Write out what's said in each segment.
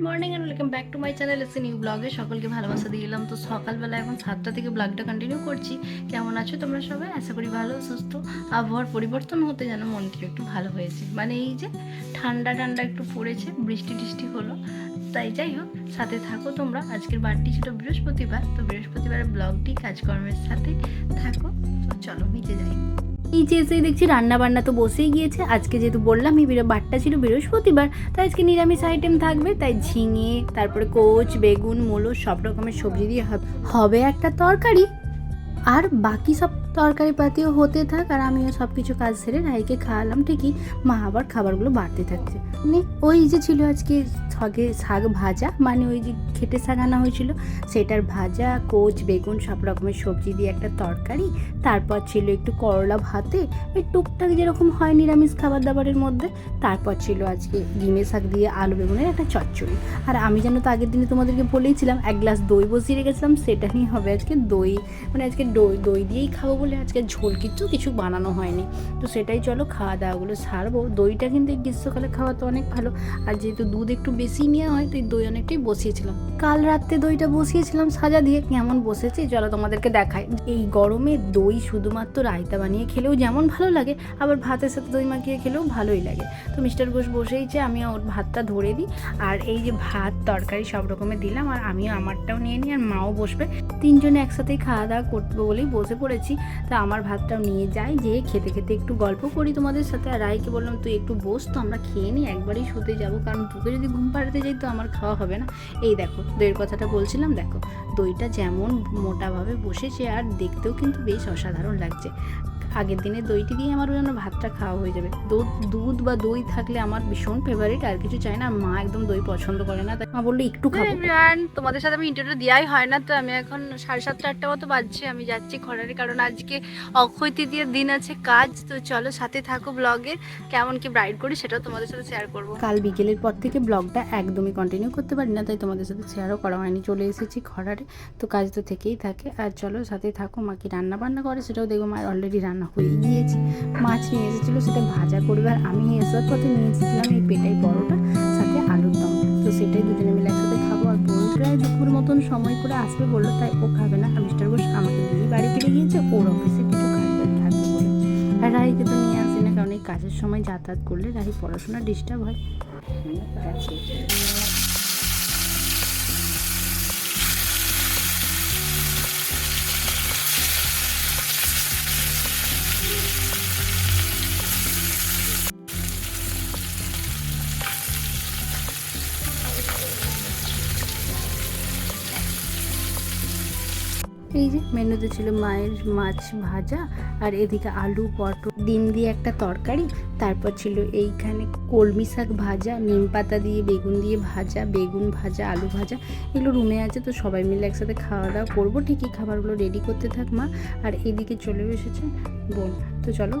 Morning and welcome back to my channel এসে new ব্লগে সকলকে ভালোবাসা দিয়ে এলাম। তো সকালবেলা এখন সাতটা থেকে ব্লগটা কন্টিনিউ করছি। কেমন আছো তোমরা সবাই? আশা করি ভালো, সুস্থ। আবহাওয়ার পরিবর্তন হতে যেন মনটি একটু ভালো হয়েছে। মানে এই যে ঠান্ডা ঠান্ডা একটু পড়েছে, বৃষ্টি টিষ্টি হলো। তাই যাই হোক, সাথে থাকো তোমরা। আজকের বারটি ছিল বৃহস্পতিবার। তো বৃহস্পতিবারের ব্লগটি কাজকর্মের সাথে থাকো। তো চলো নিচে যাই। এই যে দেখছি রান্না বান্না তো বসেই গিয়েছে। আজকে যেহেতু বললাম, এই বিরো বারটা ছিল বৃহস্পতিবার তাই আজকে নিরামিষ আইটেম থাকবে। তাই ঝিঙে, তারপরে কোচ, বেগুন, মূলো, সব রকমের সবজি দিয়ে হবে একটা তরকারি। আর বাকি সব তরকারি পাতিও হতে থাক আর আমিও সব কিছু কাজ সেরে রাইকে খাওয়ালাম, ঠিকই মা আবার খাবারগুলো বাড়তে থাকছে। মানে ওই যে ছিল আজকে শাকে শাক ভাজা মানে ওই যে খেটে শাক আনা হয়েছিল, সেটার ভাজা, কোচ, বেগুন সব রকমের সবজি দিয়ে একটা তরকারি, তারপর ছিল একটু করলা ভাতে, ওই টুকটাক যেরকম হয় নিরামিষ খাবার দাবারের মধ্যে, তারপর ছিল আজকে ডিমে শাক দিয়ে আলু বেগুনের একটা চচ্চড়ি। আর আমি যেন তো আগের দিনে তোমাদেরকে বলেইছিলাম, এক গ্লাস দই বসিয়ে রেখেছিলাম, সেটা নিয়ে হবে আজকে দই মানে আজকে দই দই দিয়েই খাব বলে আজকে ঝোল কিচ্ছু কিছু বানানো হয়নি। তো সেটাই চলো খাওয়া দাওয়াগুলো সারবো। দইটা কিন্তু এই গ্রীষ্মকালে খাওয়া তো অনেক ভালো। আর যেহেতু দুধ একটু বেশি নেওয়া হয়, তো এই দই অনেকটাই বসিয়েছিলাম। কাল রাত্রে দইটা বসিয়েছিলাম সাজা দিয়ে, কেমন বসেছে চলো তোমাদেরকে দেখাই। এই গরমে দই শুধুমাত্র রায়তা বানিয়ে খেলেও যেমন ভালো লাগে, আবার ভাতের সাথে দই মাখিয়ে খেলেও ভালোই লাগে। তো মিস্টার ঘোষ বসেইছে আমি ওর ভাতটা ধরে দিই। আর এই যে ভাত, তরকারি সব রকমের দিলাম, আর আমিও আমারটাও নিয়ে নিই, আর মাও বসবে। তিনজনে একসাথেই খাওয়া দাওয়া করব বলেই বসে পড়েছি। তা আমার ভাতটাও নিয়ে যাই যে খেতে খেতে একটু গল্প করি তোমাদের সাথে। আর রায়কে বললাম, তুই একটু বস তো, আমরা খেয়ে নিই একবারই শুতে যাব। কারণ তোকে যদি ঘুম পাড়াতে যাই তো আমার খাওয়া হবে না। এই দেখো, দইয়ের কথাটা বলছিলাম, দেখো। দইটা যেমন মোটাভাবে বসেছে, আর দেখতেও কিন্তু বেশ অসাধারণ লাগছে। আগের দিনে দইটি দিয়ে আমার জন্য ভাতটা খাওয়া হয়ে যাবে। দুধ দুধ বা দই থাকলে আমার ভীষণ ফেভারিট আর কিছু চাই না মা একদম দই পছন্দ করে না তাই মা বলল একটু খাব। এভরিওয়ান তোমাদের সাথে আমি ইন্টারভিউ দেওয়াই হয় না তো আমি এখন সাড়ে সাতটা আটটা মতো বাজছে আমি যাচ্ছি খড়ারে কারণ আজকে অক্ষয় তৃতীয় দিন আছে কাজ তো চলো সাথে থাকো ব্লগে কেমন কি ব্রাইড করি সেটাও তোমাদের সাথে শেয়ার করব। কাল বিকেলের পর থেকে ব্লগটা একদমই কন্টিনিউ করতে পারি না তাই তোমাদের সাথে শেয়ারও করা হয়নি চলে এসেছি খড়ারে তো কাজ তো থেকেই থাকে আর চলো সাথে থাকো মা কি রান্না বান্না করে সেটাও দেখব মায়ের অলরেডি রান্না হয়ে গিয়েছে মাছ নিয়ে এসেছিল, সেটা ভাজা করবে। আর আমি আসার পথে নিয়ে এসেছিলাম এই পেটাই বড়টা সাথে আলুর দম। তো সেটাই দুজনে মিলে একসাথে খাব। আর বোন প্রায় দুপুর মতন সময় করে আসবে বলল, তাই ও খাবে না। আর মিস্টার ঘোষ আমাকে দিয়েই বাড়ি ফিরে গিয়েছে। ওর অফিসে কিছু কাজ থাকবে বলে। আর রাহিকে তো নিয়ে আসি না, কারণ এই কাজের সময় যাতায়াত করলে রাহি পড়াশোনা ডিস্টার্ব হয়। এই যে মেনুতে ছিল মায়ের মাছ ভাজা আর এদিকে আলু, পটল, ডিম দিয়ে একটা তরকারি। তারপর ছিল এইখানে কলমি শাক ভাজা, নিম পাতা দিয়ে, বেগুন দিয়ে ভাজা, বেগুন ভাজা, আলু ভাজা। এগুলো রুমে আছে, তো সবাই মিলে একসাথে খাওয়া দাওয়া করব ঠিকই খাবারগুলো রেডি করতে থাক মা। আর এদিকে চলে এসেছে বোন। তো চলো,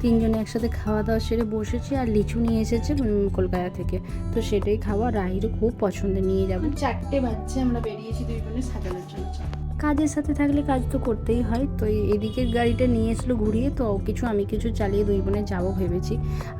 তিনজনে একসাথে খাওয়া দাওয়া সেরে বসেছি আর লিচু নিয়ে এসেছে কলকাতা থেকে। তো সেটাই খাওয়া রাহিরও খুব পছন্দ নিয়ে যাব। চারটে বাচ্চা আমরা বেরিয়েছি দুই বোনে সাজানোর জন্য। কাজের সাথে থাকলে কাজ তো করতেই হয়। তো এদিকের গাড়িটা নিয়ে এসলো ঘুরিয়ে, তো কিছু আমি কিছু চালিয়ে দুই বোনে যাব ভেবেছি।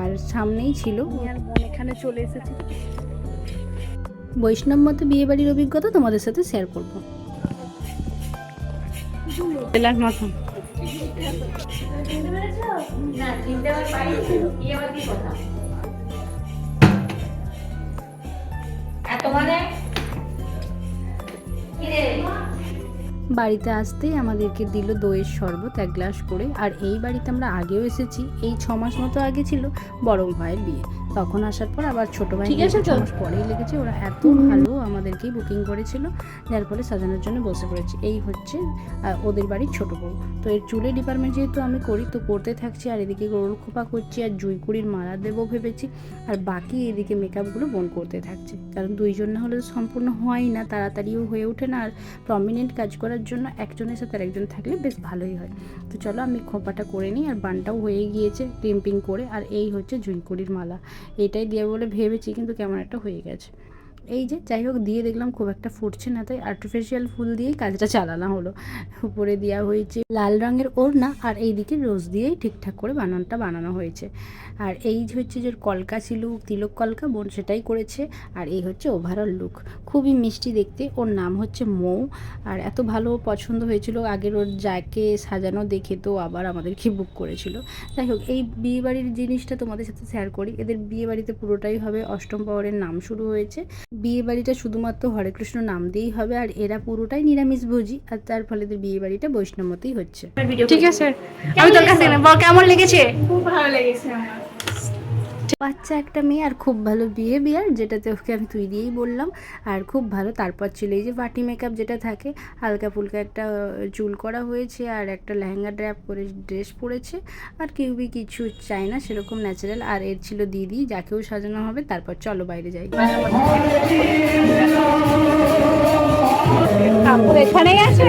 আর সামনেই ছিল। আর বোন এখানে চলে এসেছে। বৈষ্ণব মতে বিয়ে বাড়ির অভিজ্ঞতা তোমাদের সাথে শেয়ার করব। জেলার বাড়িতে আসতেই আমাদেরকে দিল দইয়ের শরবত এক গ্লাস করে। আর এই বাড়িতে আমরা আগেও এসেছি, এই ছ মাস মতো আগে ছিল বড় ভাইয়ের বিয়ে। তখন আসার পর আবার ছোট ভাই ঠিক আছে? মাস পরেই লেগেছে ওরা এত ভালো আমাদেরকেই বুকিং করেছিল। যার ফলে সাজানোর জন্য বসে পড়েছি। এই হচ্ছে ওদের বাড়ির ছোট বউ। তো এর চুলের ডিপার্টমেন্ট যেহেতু আমি করি তো করতে থাকছি। আর এদিকে গরুর খোপা করছি আর জুইকুড়ির মালা দেবো ভেবেছি। আর বাকি এদিকে মেকআপগুলো বোন করতে থাকছে। কারণ দুইজন না হলে তো সম্পূর্ণ হয় না তাড়াতাড়িও হয়ে ওঠে না। আর প্রমিনেন্ট কাজ করার জন্য একজনের সাথে আরেকজন থাকলে বেশ ভালোই হয়। তো চলো আমি খোপাটা করে নিই আর বানটাও হয়ে গিয়েছে ক্রিম্পিং করে। আর এই হচ্ছে জুইকুড়ির মালা। এটাই দিয়ে বলে ভেবেছি কিন্তু কেমন একটা হয়ে গেছে। এই যে, যাই হোক, দিয়ে দেখলাম খুব একটা ফুটছে না, তাই আর্টিফিশিয়াল ফুল দিয়েই কাজটা চালানো হলো। উপরে দেওয়া হয়েছে লাল রঙের ওড়না, আর এইদিকে রোজ দিয়েই ঠিকঠাক করে বানানটা বানানো হয়েছে। আর এই যে হচ্ছে যে, কলকা ছিল, তিলক কলকা, বোন সেটাই করেছে, আর এই হচ্ছে ওভারঅল লুক খুবই মিষ্টি দেখতে, ওর নাম হচ্ছে মৌ, আর এত ভালো পছন্দ হয়েছিল, আগের ওর যাকে সাজানো দেখে তো আবার আমাদেরকে বুক করেছিল। যাই হোক, এই বিয়ে বাড়ির জিনিসটা তোমাদের সাথে শেয়ার করি, এদের বিয়েবাড়িতে পুরোটাই হবে, অষ্টম পাওয়ারের নাম শুরু হয়েছে। বিয়ে বাড়িটা শুধুমাত্র হরে কৃষ্ণ নাম দিয়েই হবে আর এরা পুরোটাই নিরামিষ ভোজি আর তার ফলে এদের বিয়ে বাড়িটা বৈষ্ণবতেই হচ্ছে। ঠিক আছে আমি তোর কাছ কেমন লেগেছে? খুব ভালো লেগেছে আমার। বাচ্চা একটা মেয়ে আর খুব ভালো বিহেভিয়ার যেটাতে ওকে আমি তুই দিয়েই বললাম। আর খুব ভালো তারপর ছিল এই যে পার্টি মেকআপ যেটা থাকে হালকা ফুলকা একটা চুল করা হয়েছে আর একটা লেহেঙ্গা ড্র্যাপ করে ড্রেস পরেছে। আর কেউ কেউই কিছু চায় না সেরকম ন্যাচারাল আর এর ছিল দিদি যাকেও সাজানো হবে তারপর চলো বাইরে যাই। কাপড় এখানেই আছে?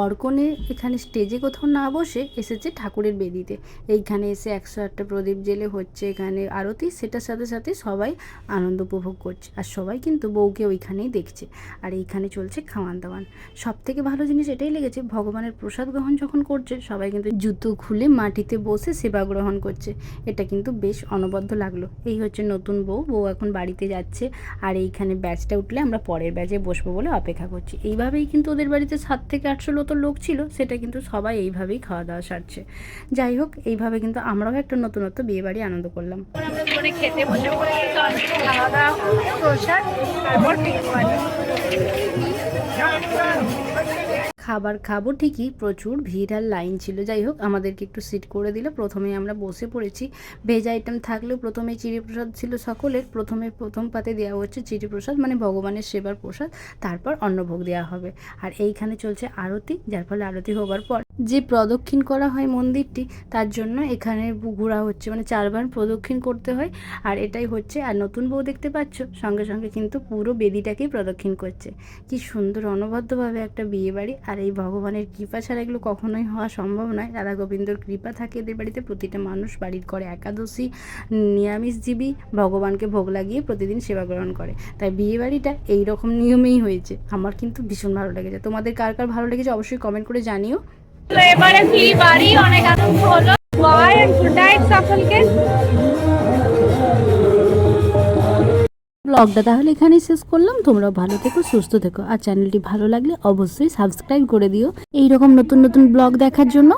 বরকনে এখানে স্টেজে কোথাও না বসে এসেছে ঠাকুরের বেদিতে। এইখানে এসে একশো একটা প্রদীপ জেলে হচ্ছে, এখানে আরতি, সেটার সাথে সাথে সবাই আনন্দ উপভোগ করছে। আর সবাই কিন্তু বউকে ওইখানেই দেখছে। আর এইখানে চলছে খাওয়ান দাওয়ান। সব থেকে ভালো জিনিস এটাই লেগেছে, ভগবানের প্রসাদ গ্রহণ যখন করছে, সবাই কিন্তু জুতো খুলে মাটিতে বসে সেবা গ্রহণ করছে। এটা কিন্তু বেশ অনবদ্য লাগল। এই হচ্ছে নতুন বউ বউ এখন বাড়িতে যাচ্ছে। আর এইখানে ব্যাচটা উঠলে আমরা পরের ব্যাচে বসবো বলে অপেক্ষা করছি। এইভাবেই কিন্তু ওদের বাড়িতে সাত থেকে আটশো মতো লোক ছিল, সেটা কিন্তু সবাই এইভাবেই খাওয়া দাওয়া সারছে। যাই হোক, এইভাবে কিন্তু আমরাও একটা নতুনত্ব বিয়ে বাড়ি আনন্দ করলাম। খেতে খাবার খাব, ঠিকই প্রচুর ভিড় আর লাইন ছিল। যাই হোক, আমাদেরকে একটু সিট করে দিল। প্রথমে আমরা বসে পড়েছি। ভেজ আইটেম থাকলেও প্রথমে চিড়ি প্রসাদ ছিল সকলের। প্রথমে প্রথম পাতে দেওয়া হচ্ছে চিড়ি প্রসাদ মানে ভগবানের সেবার প্রসাদ। তারপর অন্নভোগ দেওয়া হবে। আর এইখানে চলছে আরতি, যার ফলে আরতি হবার পর যে প্রদক্ষিণ করা হয় মন্দিরটি, তার জন্য এখানে ঘোরা হচ্ছে। মানে চারবার প্রদক্ষিণ করতে হয় আর এটাই হচ্ছে। আর নতুন বউ দেখতে পাচ্ছ? সঙ্গে সঙ্গে কিন্তু পুরো বেদিটাকেই প্রদক্ষিণ করছে। কি সুন্দর, অনবদ্যভাবে একটা বিয়ে বাড়ি আর এই ভগবানের কৃপা ছাড়া এগুলো কখনোই হওয়া সম্ভব নয়। রাধা গোবিন্দর কৃপা থাকে এদের বাড়িতে। প্রতিটা মানুষ বাড়ির করে একাদশী নিরামিষজীবী ভগবানকে ভোগ লাগিয়ে প্রতিদিন সেবা গ্রহণ করে। তাই বিয়ে বাড়িটা এই রকম নিয়মেই হয়েছে। আমার কিন্তু ভীষণ ভালো লেগেছে। তোমাদের কার কার ভালো লেগেছে অবশ্যই কমেন্ট করে জানিও। এবারে বাড়ি? অনেক আনন্দ হলো। বাই গুড নাইট সকলকে। ব্লগটা তাহলে এখানেই শেষ করলাম। তোমরাও ভালো থেকো, সুস্থ থেকো। আর চ্যানেলটি ভালো লাগলে অবশ্যই সাবস্ক্রাইব করে দিও। এইরকম নতুন নতুন ব্লগ দেখার জন্য।